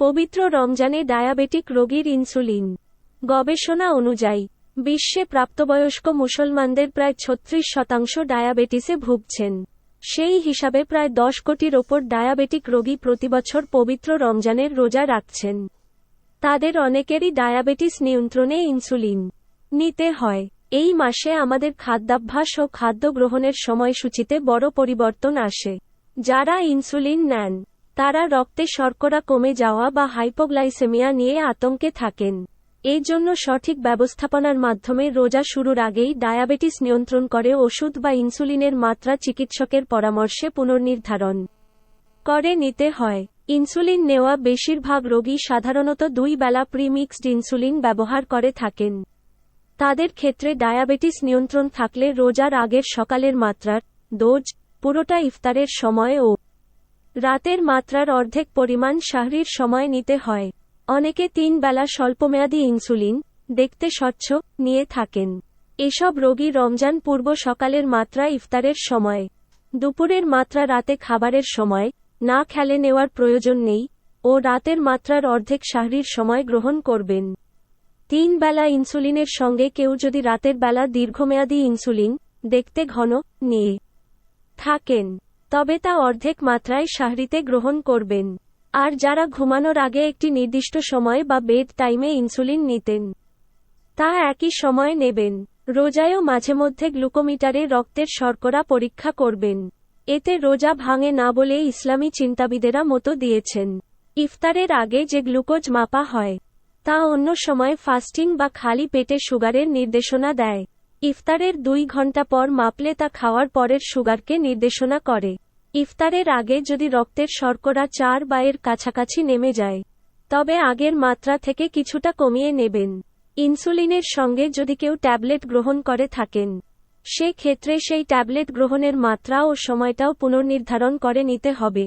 পবিত্র রমজানে ডায়াবেটিক রোগীর ইনসুলিন। গবেষণা অনুযায়ী, বিশ্বে প্রাপ্তবয়স্ক মুসলমানদের প্রায় ছত্রিশ শতাংশ ডায়াবেটিসে ভুগছেন। সেই হিসাবে প্রায় দশ কোটির ওপর ডায়াবেটিক রোগী প্রতিবছর পবিত্র রমজানের রোজা রাখছেন। তাদের অনেকেরই ডায়াবেটিস নিয়ন্ত্রণে ইনসুলিন নিতে হয়। এই মাসে আমাদের খাদ্যাভ্যাস ও খাদ্য গ্রহণের সময়সূচিতে বড় পরিবর্তন আসে। যারা ইনসুলিন নেন তারা রক্তে শর্করা কমে যাওয়া বা হাইপোগ্লাইসেমিয়া নিয়ে আতঙ্কে থাকেন। এই জন্য সঠিক ব্যবস্থাপনার মাধ্যমে রোজা শুরুর আগেই ডায়াবেটিস নিয়ন্ত্রণ করে ওষুধ বা ইনসুলিনের মাত্রা চিকিৎসকের পরামর্শে পুনর্নির্ধারণ করে নিতে হয়। ইনসুলিন নেওয়া বেশিরভাগ রোগী সাধারণত দুই বেলা প্রিমিক্সড ইনসুলিন ব্যবহার করে থাকেন। তাদের ক্ষেত্রে ডায়াবেটিস নিয়ন্ত্রণ থাকলে রোজার আগের সকালের মাত্রার ডোজ পুরোটা ইফতারের সময় ও রাতের মাত্রার অর্ধেক পরিমাণ শাহরির সময় নিতে হয়। অনেকে তিন বেলা স্বল্পমেয়াদী ইনসুলিন দেখতে স্বচ্ছ নিয়ে থাকেন। এসব রোগী রমজান পূর্ব সকালের মাত্রা ইফতারের সময়, দুপুরের মাত্রা রাতে খাবারের সময়, না খেলে নেওয়ার প্রয়োজন নেই ও রাতের মাত্রার অর্ধেক শাহরির সময় গ্রহণ করবেন। তিন বেলা ইনসুলিনের সঙ্গে কেউ যদি রাতের বেলা দীর্ঘমেয়াদী ইনসুলিন দেখতে ঘন নিয়ে থাকেন। তবে তা অর্ধেক মাত্রায় শাহরিতে গ্রহণ করবেন। আর যারা ঘুমানোর আগে একটি নির্দিষ্ট সময় বা বেড টাইমে ইনসুলিন নিতেন, তা একই সময়ে নেবেন। রোজায়ও মাঝে মধ্যে গ্লুকোমিটারে রক্তের শর্করা পরীক্ষা করবেন। এতে রোজা ভাঙে না বলে ইসলামী চিন্তাবিদেরা মতো দিয়েছেন। ইফতারের আগে যে গ্লুকোজ মাপা হয়, তা অন্য সময় ফাস্টিং বা খালি পেটে সুগারের নির্দেশনা দেয়। ইফতারের দুই ঘণ্টা পর মাপলে তা খাওয়ার পরের সুগারকে নির্দেশনা করে। ইফতারের আগে যদি রক্তের শর্করা চার বা এর কাছাকাছি নেমে যায়, তবে আগের মাত্রা থেকে কিছুটা কমিয়ে নেবেন। ইনসুলিনের সঙ্গে যদি কেউ ট্যাবলেট গ্রহণ করে থাকেন সে ক্ষেত্রে সেই ট্যাবলেট গ্রহণের মাত্রা ও সময়টাও পুনর্নির্ধারণ করে নিতে হবে।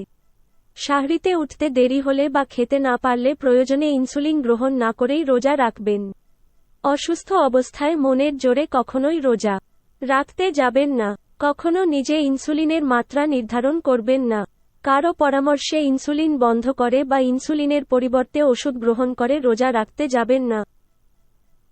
শাহরিতে উঠতে দেরি হলে বা খেতে না পারলে প্রয়োজনে ইনসুলিন গ্রহণ না করেই রোজা রাখবেন। অসুস্থ অবস্থায় মনের জোরে কখনোই রোজা রাখতে যাবেন না। কখনো নিজে ইনসুলিনের মাত্রা নির্ধারণ করবেন না। কারও পরামর্শে ইনসুলিন বন্ধ করে বা ইনসুলিনের পরিবর্তে ওষুধ গ্রহণ করে রোজা রাখতে যাবেন না।